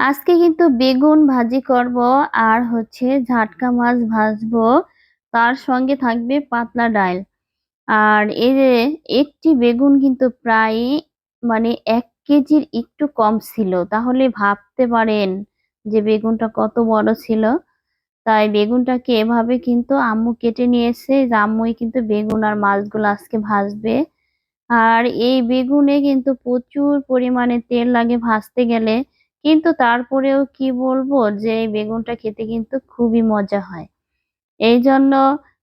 আজকে কিন্তু বেগুন ভাজি করব আর হচ্ছে ঝাটকা মাছ ভাজবো। তার সঙ্গে থাকবে পাতলা ডাল। আর এই যে একটি বেগুন কিন্তু প্রায় মানে এক কেজির একটু কম ছিল। তাহলে ভাবতে পারেন যে বেগুনটা কত বড় ছিল। তাই বেগুনটাকে এভাবে কিন্তু আম্মু কেটে নিয়েছে যে আম্মুই কিন্তু বেগুন আর মাছগুলো আজকে ভাজবে। আর এই বেগুনে কিন্তু প্রচুর পরিমাণে তেল লাগে ভাজতে গেলে। কিন্তু তারপরেও কি বলব যে এই বেগুনটা খেতে কিন্তু খুবই মজা হয়। এই জন্য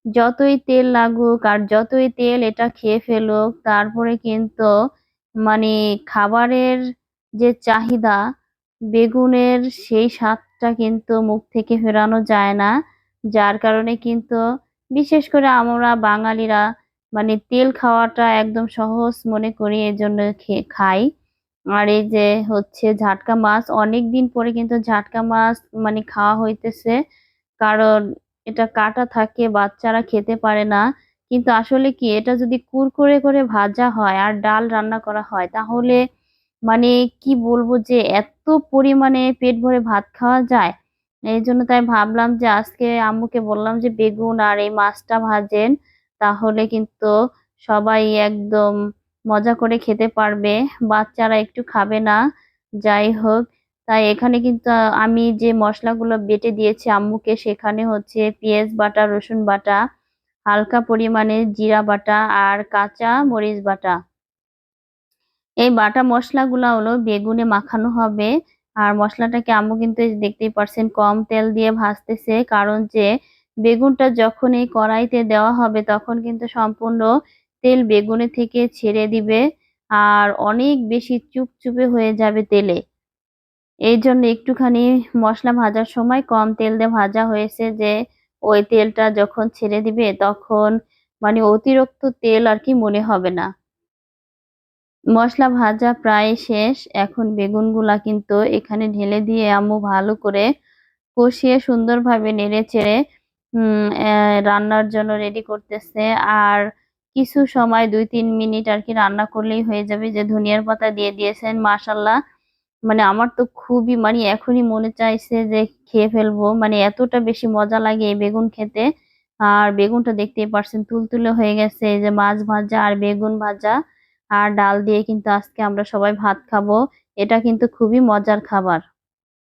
যতই তেল লাগুক আর যতই তেল এটা খেয়ে ফেলুক, তারপরে কিন্তু মানে খাবারের যে চাহিদা, বেগুনের সেই স্বাদটা কিন্তু মুখ থেকে ফেরানো যায় না। যার কারণে কিন্তু বিশেষ করে আমরা বাঙালিরা মানে তেল খাওয়াটা একদম সহজ মনে করি, এজন্য খাই। আর এই যে হচ্ছে ঝাটকা মাছ অনেক দিন পরে কিন্তু ঝাটকা মাছ মানে খাওয়া হইতেছে। কারণ এটা কাটা থাকে, বাচ্চারা খেতে পারে না। কিন্তু আসলে কি, এটা যদি কুরকুরে করে ভাজা হয় আর ডাল রান্না করা হয়, তাহলে মানে কি বলব যে এত পরিমাণে পেট ভরে ভাত খাওয়া যায়? এই জন্য তাই ভাবলাম যে আজকে আম্মুকে বললাম যে, বেগুন আর এই মাছটা ভাজেন। তাহলে কিন্তু সবাই একদম মজা করে খেতে পারবে, বাচ্চারা একটু খাবে না, যাই হোক। তাই এখানে কিন্তু আমি যে মশলাগুলো বেটে দিয়েছি আম্মুকে, সেখানে হচ্ছে পেঁয়াজ বাটা, রসুন বাটা, হালকা পরিমাণে জিরা বাটা আর কাঁচা মরিচ বাটা। এই বাটা মশলাগুলো হলো বেগুনে মাখানো হবে। আর মশলাটাকে আম্মু কিন্তু দেখতেই পারছেন, কম তেল দিয়ে ভাজতেছে। কারণ যে বেগুনটা যখন এই কড়াইতে দেওয়া হবে, তখন কিন্তু সম্পূর্ণ তেল বেগুনে থেকে ছেড়ে দিবে আর অনেক বেশি চুপচুপে হয়ে যাবে তেলে। এই জন্য একটুখানি মশলা ভাজার সময় কম তেল দিয়ে ভাজা হয়েছে যে ওই তেলটা যখন ছেড়ে দিবে তখন মানে অতিরিক্ত তেল আর কি মনে হবে না। মশলা ভাজা প্রায় শেষ। এখন বেগুনগুলা কিন্তু এখানে ঢেলে দিয়ে আম্মু ভালো করে কষিয়ে সুন্দরভাবে নেড়ে চেড়ে রান্নার জন্য রেডি করতেছে। আর কিছু সময়, দুই, তিন মিনিট আর কি রান্না করলেই হয়ে যাবে। যে ধনিয়ার পাতা দিয়ে দিয়েছেন মাসাল্লাহ মানে আমার তো খুবই মানে এখনই মনে চাইছে যে খেয়ে ফেলব। মানে এতটা বেশি মজা লাগে এই বেগুন খেতে। আর বেগুনটা দেখতেই পারছেন, তুলতুলে হয়ে গেছে। এই যে মাছ ভাজা আর বেগুন ভাজা আর ডাল দিয়ে কিন্তু আজকে আমরা সবাই ভাত খাব। এটা কিন্তু খুবই মজার খাবার।